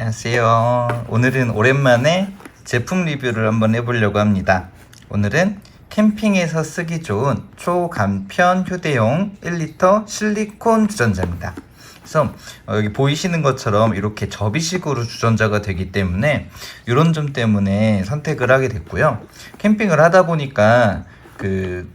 안녕하세요. 오늘은 오랜만에 제품 리뷰를 한번 해보려고 합니다. 오늘은 캠핑에서 쓰기 좋은 초간편 휴대용 1리터 실리콘 주전자입니다. 그래서 어, 여기 보이시는 것처럼 이렇게 접이식으로 주전자가 되기 때문에 이런 점 때문에 선택을 하게 됐고요. 캠핑을 하다 보니까 그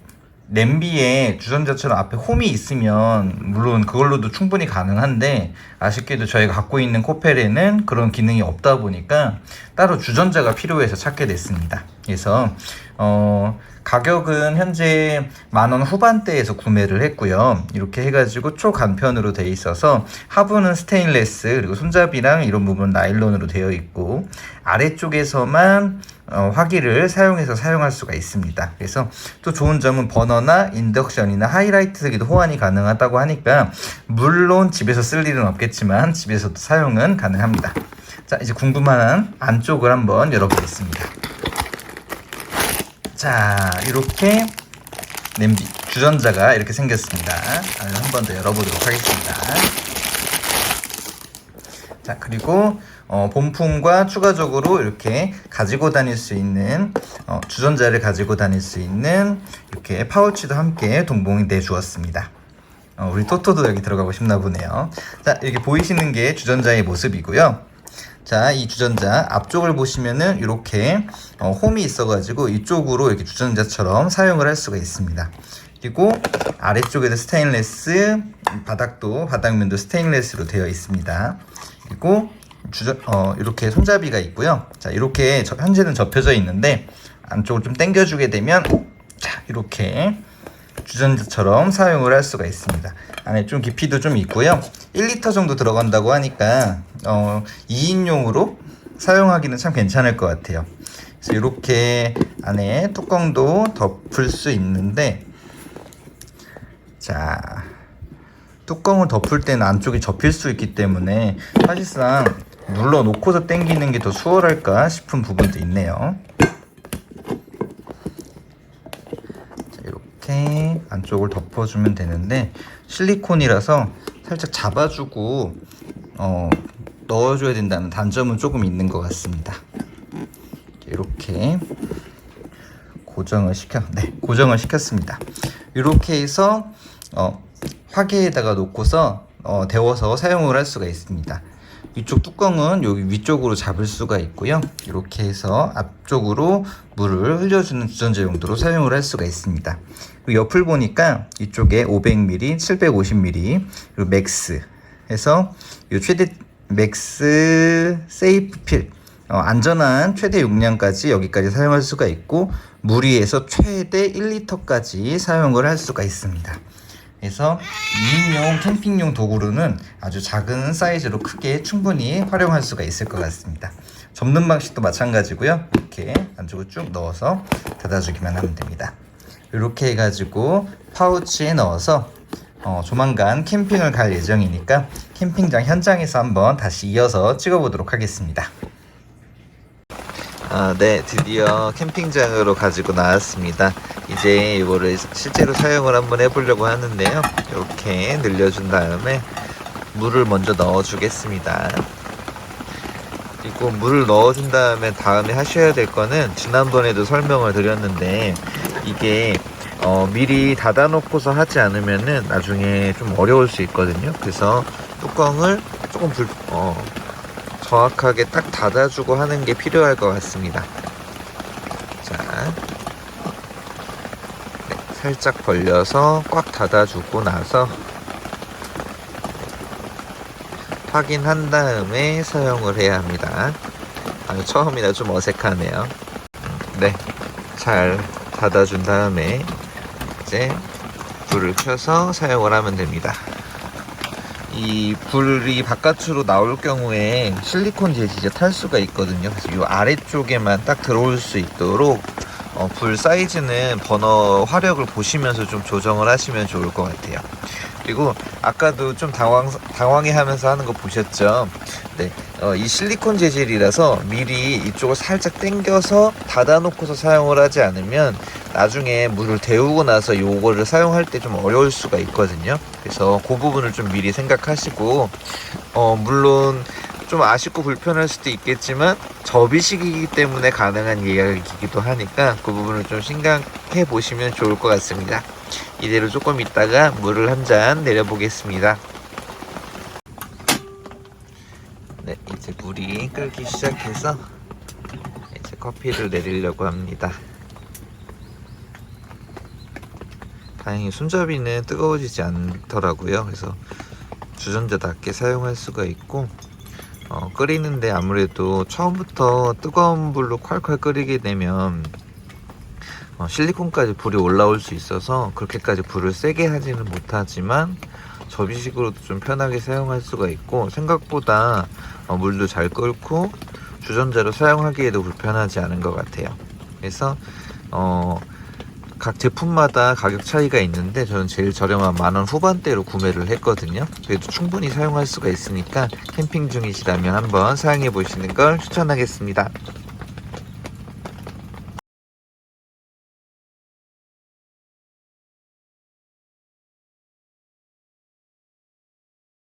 냄비에 주전자처럼 앞에 홈이 있으면 물론 그걸로도 충분히 가능한데 아쉽게도 저희가 갖고 있는 코펠에는 그런 기능이 없다 보니까 따로 주전자가 필요해서 찾게 됐습니다. 그래서 어 가격은 현재 만원 후반대에서 구매를 했고요. 이렇게 해가지고 초간편으로 돼 있어서 하부는 스테인레스 그리고 손잡이랑 이런 부분 나일론으로 되어 있고 아래쪽에서만 어, 화기를 사용해서 사용할 수가 있습니다. 그래서 또 좋은 점은 버너나 인덕션이나 하이라이트기도 호환이 가능하다고 하니까 물론 집에서 쓸 일은 없겠지만 집에서도 사용은 가능합니다. 자 이제 궁금한 안쪽을 한번 열어보겠습니다. 자 이렇게 냄비 주전자가 이렇게 생겼습니다. 한 번 더 열어보도록 하겠습니다. 자 그리고 어, 본품과 추가적으로 이렇게 가지고 다닐 수 있는 어, 주전자를 가지고 다닐 수 있는 이렇게 파우치도 함께 동봉이 내 주었습니다. 어, 우리 토토도 여기 들어가고 싶나 보네요. 자 이렇게 보이시는 게 주전자의 모습이고요. 자, 이 주전자 앞쪽을 보시면은 이렇게 어, 홈이 있어가지고 이쪽으로 이렇게 주전자처럼 사용을 할 수가 있습니다. 그리고 아래쪽에도 스테인레스, 바닥도 바닥면도 스테인레스로 되어 있습니다. 그리고 주전 어, 이렇게 손잡이가 있고요. 자, 이렇게 저- 현재는 접혀져 있는데 안쪽을 좀 당겨주게 되면 자, 이렇게 주전자처럼 사용을 할 수가 있습니다. 안에 좀 깊이도 좀 있고요. 1리터 정도 들어간다고 하니까 어, 2인용으로 사용하기는 참 괜찮을 것 같아요. 그래서 이렇게 안에 뚜껑도 덮을 수 있는데 자 뚜껑을 덮을 때는 안쪽이 접힐 수 있기 때문에 사실상 눌러 놓고서 당기는 게 더 수월할까 싶은 부분도 있네요. 자, 이렇게 안쪽을 덮어주면 되는데 실리콘이라서 살짝 잡아주고 어, 넣어줘야 된다는 단점은 조금 있는 것 같습니다. 이렇게 고정을 시켜, 네, 고정을 시켰습니다. 이렇게 해서 어, 화기에다가 놓고서 어, 데워서 사용을 할 수가 있습니다. 이쪽 뚜껑은 여기 위쪽으로 잡을 수가 있고요. 이렇게 해서 앞쪽으로 물을 흘려주는 주전자 용도로 사용을 할 수가 있습니다. 옆을 보니까 이쪽에 500ml, 750ml, 그리고 맥스 해서 이 최대 맥스 세이프 필 어, 안전한 최대 용량까지 여기까지 사용할 수가 있고 무리해서 최대 1리터까지 사용을 할 수가 있습니다. 그래서 2인용 캠핑용 도구로는 아주 작은 사이즈로 크게 충분히 활용할 수가 있을 것 같습니다. 접는 방식도 마찬가지고요. 이렇게 안쪽을 쭉 넣어서 닫아주기만 하면 됩니다. 이렇게 해가지고 파우치에 넣어서 어, 조만간 캠핑을 갈 예정이니까 캠핑장 현장에서 한번 다시 이어서 찍어보도록 하겠습니다. 아, 네, 드디어 캠핑장으로 가지고 나왔습니다. 이제 이거를 실제로 사용을 한번 해보려고 하는데요. 이렇게 늘려준 다음에 물을 먼저 넣어주겠습니다. 그리고 물을 넣어준 다음에 다음에 하셔야 될 거는 지난번에도 설명을 드렸는데 이게 어, 미리 닫아놓고서 하지 않으면은 나중에 좀 어려울 수 있거든요. 그래서 뚜껑을 조금 불, 어, 정확하게 딱 닫아주고 하는 게 필요할 것 같습니다. 자, 네, 살짝 벌려서 꽉 닫아주고 나서 확인한 다음에 사용을 해야 합니다. 아, 처음이라 좀 어색하네요. 네, 잘 닫아준 다음에 이제 불을 켜서 사용을 하면 됩니다. 이 불이 바깥으로 나올 경우에 실리콘 재질이 탈 수가 있거든요. 그래서 이 아래쪽에만 딱 들어올 수 있도록 어, 불 사이즈는 버너 화력을 보시면서 좀 조정을 하시면 좋을 것 같아요. 그리고 아까도 좀 당황, 당황해 하면서 하는 거 보셨죠? 네. 어, 이 실리콘 재질이라서 미리 이쪽을 살짝 당겨서 닫아놓고서 사용을 하지 않으면 나중에 물을 데우고 나서 요거를 사용할 때 좀 어려울 수가 있거든요. 그래서 그 부분을 좀 미리 생각하시고, 어, 물론 좀 아쉽고 불편할 수도 있겠지만 접이식이기 때문에 가능한 이야기이기도 하니까 그 부분을 좀 생각해 보시면 좋을 것 같습니다. 이대로 조금 있다가 물을 한 잔 내려보겠습니다. 네, 이제 물이 끓기 시작해서 이제 커피를 내리려고 합니다. 다행히 손잡이는 뜨거워지지 않더라고요. 그래서 주전자답게 사용할 수가 있고 어, 끓이는데 아무래도 처음부터 뜨거운 불로 콸콸 끓이게 되면 어, 실리콘까지 불이 올라올 수 있어서 그렇게까지 불을 세게 하지는 못하지만 접이식으로도 좀 편하게 사용할 수가 있고 생각보다 어, 물도 잘 끓고 주전자로 사용하기에도 불편하지 않은 것 같아요. 그래서 어, 각 제품마다 가격 차이가 있는데 저는 제일 저렴한 만 원 후반대로 구매를 했거든요. 그래도 충분히 사용할 수가 있으니까 캠핑 중이시라면 한번 사용해 보시는 걸 추천하겠습니다.